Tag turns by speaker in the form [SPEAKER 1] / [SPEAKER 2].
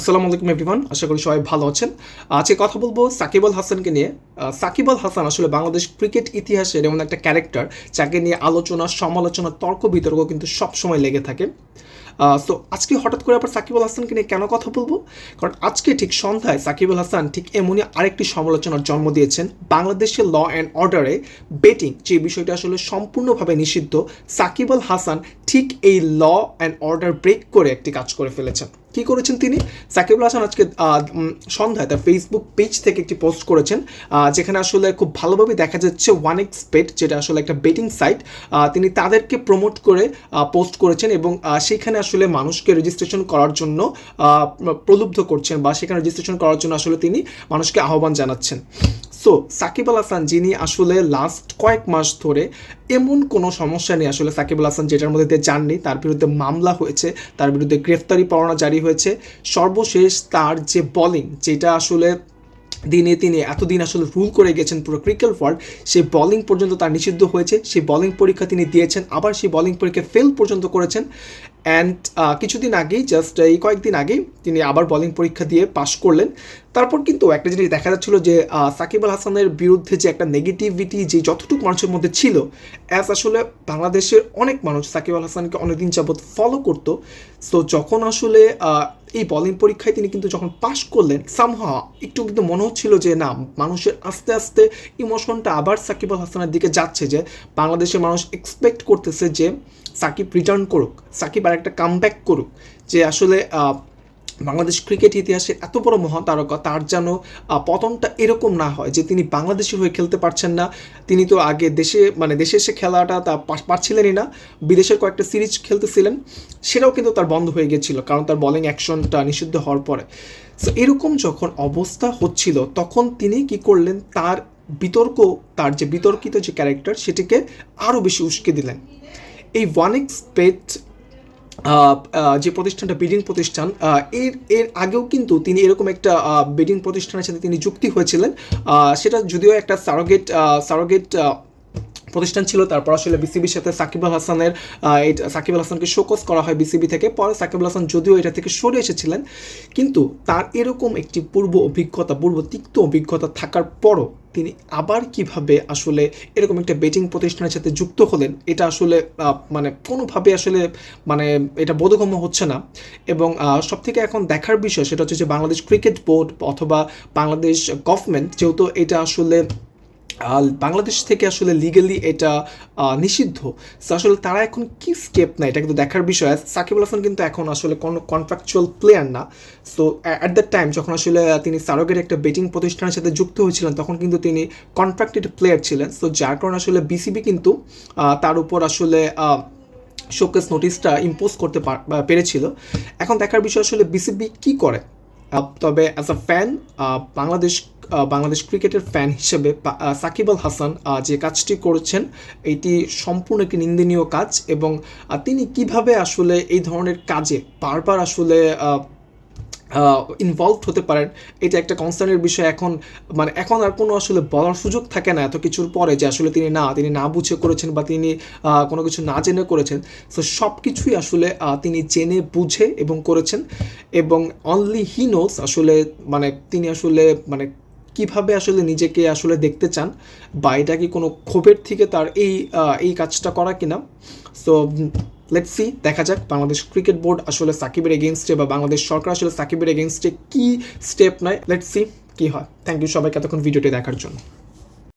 [SPEAKER 1] আসসালামু আলাইকুম এভরিওয়ান, আশা করি সবাই ভালো আছেন। আজকে কথা বলব সাকিব আল হাসানকে নিয়ে। সাকিব আল হাসান আসলে বাংলাদেশ ক্রিকেট ইতিহাসের এমন একটা ক্যারেক্টার, যাকে নিয়ে আলোচনা, সমালোচনা, তর্ক, বিতর্ক কিন্তু সবসময় লেগে থাকে। সো আজকে হঠাৎ করে আবার সাকিব আল হাসানকে নিয়ে কেন কথা বলব? কারণ আজকে ঠিক সন্ধ্যায় সাকিব আল হাসান ঠিক এমনই আরেকটি সমালোচনার জন্ম দিয়েছেন। বাংলাদেশের ল অ্যান্ড অর্ডারে বেটিং যে বিষয়টা আসলে সম্পূর্ণভাবে নিষিদ্ধ, সাকিব আল হাসান ঠিক এই ল অ্যান্ড অর্ডার ব্রেক করে একটি কাজ করে ফেলেছেন। কি করেছেন তিনি? সাকিব আল হাসান আজকে সন্ধ্যায় তার ফেসবুক পেজ থেকে একটি পোস্ট করেছেন যেখানে আসলে খুব ভালোভাবে দেখা যাচ্ছে ওয়ান এক্স বেট যেটা আসলে একটা বেটিং সাইট তিনি তাদেরকে প্রমোট করে পোস্ট করেছেন এবং সেখানে আসলে মানুষকে রেজিস্ট্রেশন করার জন্য প্রলুব্ধ করছেন বা সেখানে রেজিস্ট্রেশন করার জন্য আসলে তিনি মানুষকে আহ্বান জানাচ্ছেন। সো সাকিব আল হাসান, যিনি আসলে লাস্ট কয়েক মাস ধরে এমন কোনো সমস্যা নেই আসলে সাকিব আল হাসান যেটার মধ্যে যাননি, তার বিরুদ্ধে মামলা হয়েছে, তার বিরুদ্ধে গ্রেফতারি পরোয়ানা জারি হয়েছে। সর্বশেষ তার যে বলিং যেটা আসলে দিনে তিনি এতদিন আসলে রুল করে গেছেন পুরো ক্রিকেট ওয়ার্ল্ড সেই বলিং পর্যন্ত তার নিষিদ্ধ হয়েছে। সেই বলিং পরীক্ষা তিনি দিয়েছেন, আবার সেই বলিং পরীক্ষা ফেল পর্যন্ত করেছেন। অ্যান্ড কিছুদিন আগেই জাস্ট এই কয়েকদিন আগেই তিনি আবার বলিং পরীক্ষা দিয়ে পাশ করলেন। তারপর কিন্তু একটা জিনিস দেখা যাচ্ছিল যে সাকিব আল হাসানের বিরুদ্ধে যে একটা নেগেটিভিটি যে যতটুকু মানুষের মধ্যে ছিল অ্যাজ আসলে বাংলাদেশের অনেক মানুষ সাকিব আল হাসানকে অনেকদিন যাবৎ ফলো করতো। সো যখন আসলে এই বলিং পরীক্ষায় তিনি কিন্তু যখন পাশ করলেন সামহা একটু কিন্তু মনে হচ্ছিল যে না, মানুষের আস্তে আস্তে ইমোশনটা আবার সাকিব আল হাসানের দিকে যাচ্ছে যে বাংলাদেশের মানুষ এক্সপেক্ট করতেছে যে সাকিব রিটার্ন করুক, সাকিব আর একটা কামব্যাক করুক, যে আসলে বাংলাদেশ ক্রিকেট ইতিহাসে এত বড় মহান তারকা, তার যেন পতনটা এরকম না হয় যে তিনি বাংলাদেশের হয়ে খেলতে পারছেন না। তিনি তো আগে দেশে মানে দেশে এসে খেলাটা তা পারছিলেনই না। বিদেশের কয়েকটা সিরিজ খেলতেছিলেন, সেটাও কিন্তু তার বন্ধ হয়ে গেছিল, কারণ তার বলিং অ্যাকশনটা নিষিদ্ধ হওয়ার পরে। সো এরকম যখন অবস্থা হচ্ছিল, তখন তিনি কি করলেন? তার বিতর্ক, তার যে বিতর্কিত যে ক্যারেক্টার সেটিকে আরও বেশি উস্কে দিলেন। এই ওয়ান এক্স পেট যে প্রতিষ্ঠানটা বিডিং প্রতিষ্ঠান এর এর আগেও কিন্তু তিনি এরকম একটা বিডিং প্রতিষ্ঠানের সাথে তিনি যুক্তি হয়েছিলেন। সেটা যদিও একটা সারোগেট সারোগেট প্রতিষ্ঠান ছিল, তারপর আসলে বিসিবির সাথে সাকিব আল হাসানের সাকিব আল হাসানকে শোকস করা হয় বিসিবি থেকে। পরে সাকিব আল হাসান যদিও এটা থেকে সরে এসেছিলেন, কিন্তু তার এরকম একটি পূর্ব অভিজ্ঞতা, পূর্ব তিক্ত অভিজ্ঞতা থাকার পরও তিনি আবার কীভাবে আসলে এরকম একটা বেটিং প্রতিষ্ঠানের সাথে যুক্ত হলেন, এটা আসলে মানে কোনোভাবে আসলে মানে এটা বোধগম্য হচ্ছে না। এবং সবথেকে এখন দেখার বিষয় সেটা হচ্ছে যে বাংলাদেশ ক্রিকেট বোর্ড অথবা বাংলাদেশ গভর্নমেন্ট যেহেতু এটা আসলে বাংলাদেশ থেকে আসলে লিগালি এটা নিষিদ্ধ। আসলে তারা এখন কি স্টেপ নেয় এটা কিন্তু দেখার বিষয়। সাকিব হাসান কিন্তু এখন আসলে কোনো কন্ট্রাকচুয়াল প্লেয়ার না। সো অ্যাট দ্য টাইম যখন আসলে তিনি সারোগের একটা বেটিং প্রতিষ্ঠানের সাথে যুক্ত হয়েছিলেন, তখন কিন্তু তিনি কন্ট্রাক্টেড প্লেয়ার ছিলেন। সো যার কারণে আসলে বিসিবি কিন্তু তার উপর আসলে শোকেস নোটিশটা ইম্পোজ করতে পার- পেরেছিল। এখন দেখার বিষয় আসলে বিসিবি কি করে? তবে as a fan Bangladesh Bangladesh ক্রিকেটের ফ্যান হিসেবে সাকিব আল হাসান যে কাজটি করেছেন, এটি সম্পূর্ণ একটি নিন্দনীয় কাজ এবং তিনি কীভাবে আসলে এই ধরনের কাজে বারবার আসলে ইনভলভ হতে পারেন। এটা একটা কনসার্নের বিষয়। এখন মানে এখন আর কোনো আসলে বলার সুযোগ থাকে না এত কিছুর পরে যে আসলে তিনি না তিনি না বুঝে করেছেন বা তিনি কোনো কিছু না জেনে করেছেন। সো সব কিছুই আসলে তিনি জেনে, বুঝে এবং করেছেন। এবং অনলি হি নোস আসলে মানে তিনি আসলে মানে কীভাবে আসলে নিজেকে আসলে দেখতে চান বা এটা কি কোনো ক্ষোভের থেকে তার এই এই কাজটা করা কিনা? সো লেটস সি দেখা যাক বাংলাদেশ ক্রিকেট বোর্ড আসলে সাকিবের এগেনস্টে বা বাংলাদেশ সরকার আসলে সাকিবের এগেনস্টে কী স্টেপ নেয়। লেটস সি কি হয়। থ্যাংক ইউ সবাইকে এতক্ষণ ভিডিওটি দেখার জন্য।